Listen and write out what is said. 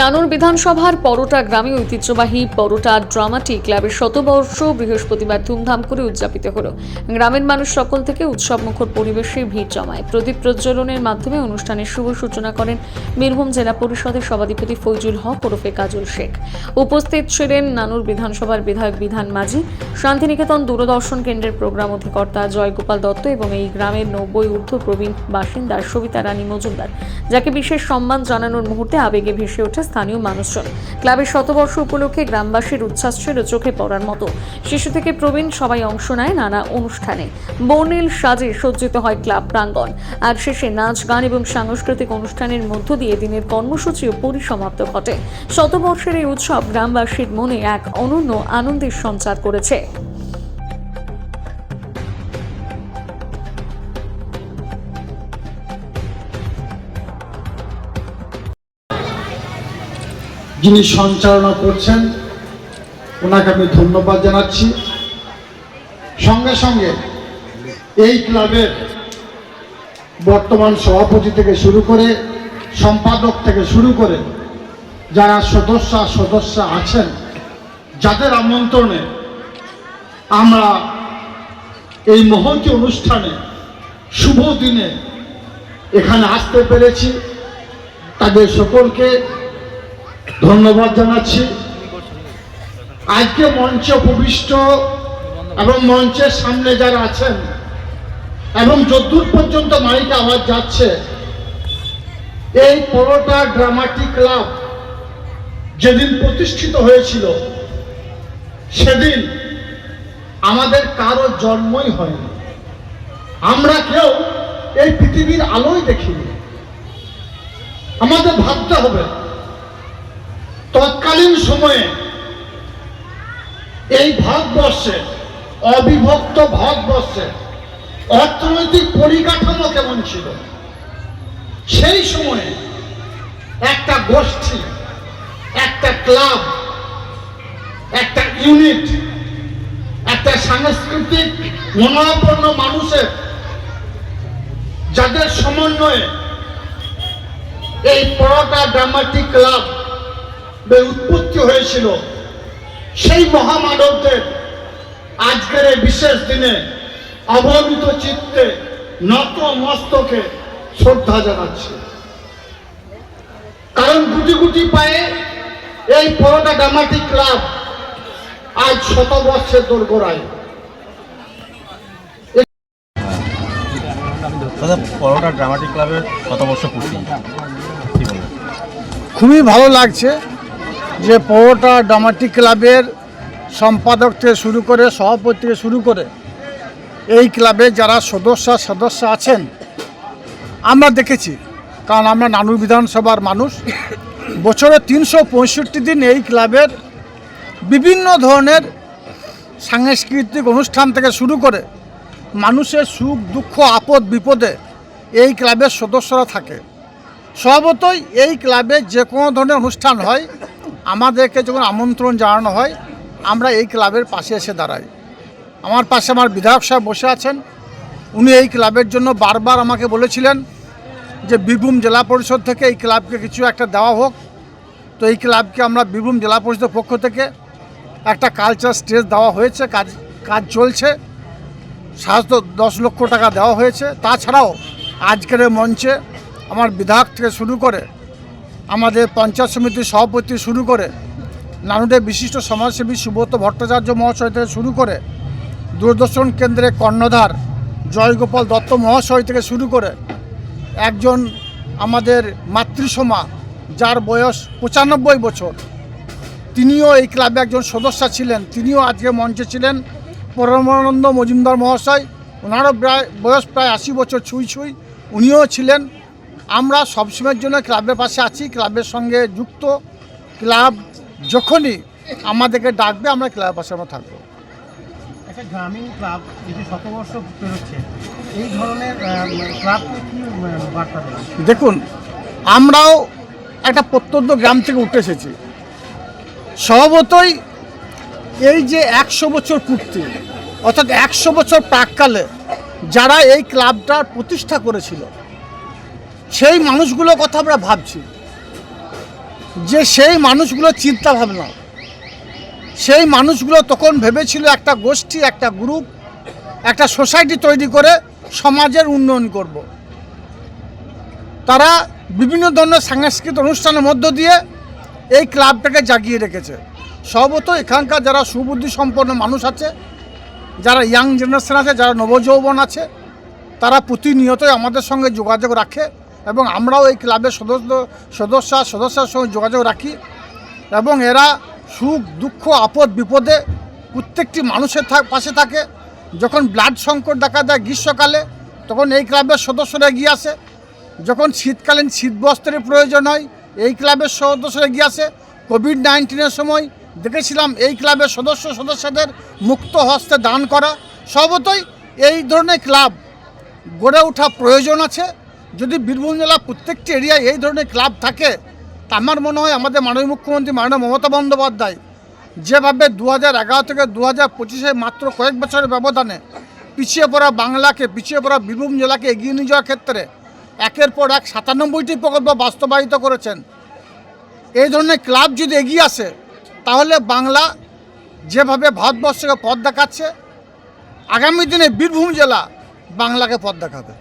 নানুর বিধানসভার পরোটা গ্রামে ঐতিহ্যবাহী পরোটা ড্রামাটি ক্লাবের শতবর্ষ বৃহস্পতিবার ধুমধাম করে উদযাপিত হলো। গ্রামের মানুষ সকল থেকে উৎসবমুখর পরিবেশে ভিড় জমায়। প্রদীপ প্রজ্বলনের মাধ্যমে অনুষ্ঠানের শুভ সূচনা করেন বীরভূম জেলা পরিষদের সভাধিপতি ফৈজুল হক ওরফে কাজল শেখ। উপস্থিত ছিলেন নানুর বিধানসভার বিধায়ক বিধান মাঝি, শান্তিনিকেতন দূরদর্শন কেন্দ্রের প্রোগ্রাম অধিকর্তা জয়গোপাল দত্ত এবং এই গ্রামের নব্বই ঊর্ধ্ব প্রবীণ বাসিন্দা সবিতা রানী মজুমদার, যাকে বিশেষ সম্মান জানানোর মুহূর্তে আবেগে ভেসে ওঠে স্থানীয় মানুষজন। ক্লাবের শতবর্ষ উপলক্ষে গ্রামবাসীর উচ্ছ্বাস ছিল চোখে পড়ার মতো। শিশু থেকে প্রবীণ সবাই অংশ নেয় নানা অনুষ্ঠানে। বর্ণিল সাজে সজ্জিত হয় ক্লাব প্রাঙ্গণ। আর শেষে নাচ, গান এবং সাংস্কৃতিক অনুষ্ঠানের মধ্য দিয়ে দিনের কর্মসূচিও পরিসমাপ্ত ঘটে। শতবর্ষের এই উৎসব গ্রামবাসীর মনে এক অনন্য আনন্দের সঞ্চার করেছে। যিনি সঞ্চালনা করছেন, ওনাকে আমি ধন্যবাদ জানাচ্ছি। সঙ্গে সঙ্গে এই ক্লাবের বর্তমান সভাপতি থেকে শুরু করে, সম্পাদক থেকে শুরু করে, যারা সদস্য সদস্য আছেন, যাদের আমন্ত্রণে আমরা এই মহতি অনুষ্ঠানে শুভ দিনে এখানে আসতে পেরেছি। তাদের সকলকে ধন্যবাদ জানাচ্ছি। আজকে মঞ্চে উপবিষ্ট এবং মঞ্চের সামনে যারা আছেন এবং যদ্দূর পর্যন্ত মাইক আওয়াজ যাচ্ছে, এই পরোটা ড্রামাটিক ক্লাব যেদিন প্রতিষ্ঠিত হয়েছিল, সেদিন আমাদের কারও জন্মই হয়নি। আমরা কেউ এই পৃথিবীর আলোই দেখিনি। আমাদের ভাবতে হবে তৎকালীন সময়ে এই ভারতবর্ষে, অবিভক্ত ভারতবর্ষে অর্থনৈতিক পরিকাঠামো কেমন ছিল? সেই সময়ে একটা গোষ্ঠী, একটা ক্লাব, একটা ইউনিট, একটা সাংস্কৃতিক মনোভাবন্ন মানুষের, যাদের সমন্বয়ে এই পরোটা ড্রামাটিক ক্লাব উৎপত্তি হয়েছিল। সেই মহামানবদের আজকের এই বিশেষ দিনে অবনীত চিত্তে নত মস্তকে শ্রদ্ধা জানাচ্ছে। কারণ গুটি গুটি পায়ে এই পরোটা ড্রামাটিক ক্লাব আজ শত বর্ষের দোরগোড়ায়। দাদা পরোটা ড্রামাটিক ক্লাবের শতবর্ষ পূর্তি। খুবই ভালো লাগছে। যে পরোটা ড্রামাটিক ক্লাবের সম্পাদক থেকে শুরু করে সভাপতি থেকে শুরু করে এই ক্লাবে যারা সদস্য সদস্য আছেন, আমরা দেখেছি, কারণ আমরা নানুর বিধানসভার মানুষ, বছরে তিনশো পঁয়ষট্টি দিন এই ক্লাবের বিভিন্ন ধরনের সাংস্কৃতিক অনুষ্ঠান থেকে শুরু করে মানুষের সুখ, দুঃখ, আপদ, বিপদে এই ক্লাবের সদস্যরা থাকে। স্বভাবতই এই ক্লাবে যে কোনো ধরনের অনুষ্ঠান হয় আমাদেরকে যখন আমন্ত্রণ জানানো হয়, আমরা এই ক্লাবের পাশে এসে দাঁড়াই। আমার পাশে আমার বিধায়ক সাহেব বসে আছেন। উনি এই ক্লাবের জন্য বারবার আমাকে বলেছিলেন যে বীরভূম জেলা পরিষদ থেকে এই ক্লাবকে কিছু একটা দেওয়া হোক। তো এই ক্লাবকে আমরা বীরভূম জেলা পরিষদের পক্ষ থেকে একটা কালচার স্টেজ দেওয়া হয়েছে, কাজ কাজ চলছে। সাহায্য দশ লক্ষ টাকা দেওয়া হয়েছে। তাছাড়াও আজকের মঞ্চে আমার বিধায়ক থেকে শুরু করে আমাদের পঞ্চায়েত সমিতির সভাপতি শুরু করে নানুদের বিশিষ্ট সমাজসেবী সুব্রত ভট্টাচার্য মহাশয় থেকে শুরু করে দূরদর্শন কেন্দ্রের কর্ণধার জয়গোপাল দত্ত মহাশয় থেকে শুরু করে একজন আমাদের মাতৃসমা, যার বয়স পঁচানব্বই বছর। তিনিও এই ক্লাবে একজন সদস্য ছিলেন। তিনিও আজকে মঞ্চে ছিলেন। পরমানন্দ মজুমদার মহাশয়, ওনারও প্রায়, বয়স প্রায় আশি বছর ছুঁই ছুঁই। উনিও ছিলেন। আমরা সবসময়ের জন্য ক্লাবের পাশে আছি ক্লাবের সঙ্গে যুক্ত। ক্লাব যখনই আমাদেরকে ডাকবে আমরা ক্লাবের পাশে আমরা থাকব। একটা গ্রামীণ ক্লাব এই শতবর্ষ পেরোচ্ছে এই ধরনের ক্লাবকে কি বার্তা দেখুন আমরাও একটা প্রত্যন্ত গ্রাম থেকে উঠে এসেছি। স্বভাবতই এই যে একশো বছর পূর্তি অর্থাৎ একশো বছর প্রাককালে যারা এই ক্লাবটার প্রতিষ্ঠা করেছিল সেই মানুষগুলোর কথা আমরা ভাবছি। যে সেই মানুষগুলো চিন্তা ভাবনা সেই মানুষগুলো তখন ভেবেছিল একটা গোষ্ঠী, একটা গ্রুপ, একটা সোসাইটি তৈরি করে সমাজের উন্নয়ন করব। তারা বিভিন্ন ধরনের সাংস্কৃতিক অনুষ্ঠানের মধ্য দিয়ে এই ক্লাবটাকে জাগিয়ে রেখেছে। সর্বত এখানকার যারা সুবুদ্ধি সম্পন্ন মানুষ আছে, যারা ইয়াং জেনারেশন আছে, যারা নবযৌবন আছে, তারা প্রতিনিয়তই আমাদের সঙ্গে যোগাযোগ রাখে। এবং আমরাও এই ক্লাবের সদস্য সদস্য সদস্যের সঙ্গে যোগাযোগ রাখি এবং এরা সুখ, দুঃখ, আপদ, বিপদে প্রত্যেকটি মানুষের পাশে থাকে। যখন ব্লাড সংকট দেখা দেয় গ্রীষ্মকালে, তখন এই ক্লাবের সদস্যরা এগিয়ে আসে। যখন শীতকালীন শীত বস্ত্রের প্রয়োজন হয়, এই ক্লাবের সদস্যরা এগিয়ে আসে। কোভিড নাইন্টিনের সময় দেখেছিলাম এই ক্লাবের সদস্য সদস্যদের মুক্ত হস্তে দান করা। সর্বতই এই ধরনের ক্লাব গড়ে ওঠা প্রয়োজন আছে। যদি বীরভূম জেলা প্রত্যেকটি এরিয়ায় এই ধরনের ক্লাব থাকে, তা আমার মনে হয় আমাদের মাননীয় মুখ্যমন্ত্রী মাননীয় মমতা বন্দ্যোপাধ্যায় যেভাবে দু হাজার এগারো থেকে দু হাজার পঁচিশে মাত্র কয়েক বছরের ব্যবধানে পিছিয়ে পড়া বাংলাকে, পিছিয়ে পড়া বীরভূম জেলাকে এগিয়ে নিয়ে যাওয়ার ক্ষেত্রে একের পর এক সাতানব্বইটি প্রকল্প বাস্তবায়িত করেছেন। এই ধরনের ক্লাব যদি এগিয়ে আসে, তাহলে বাংলা যেভাবে ভারতবর্ষকে পথ দেখাচ্ছে, আগামী দিনে বীরভূম জেলা বাংলাকে পথ দেখাবে।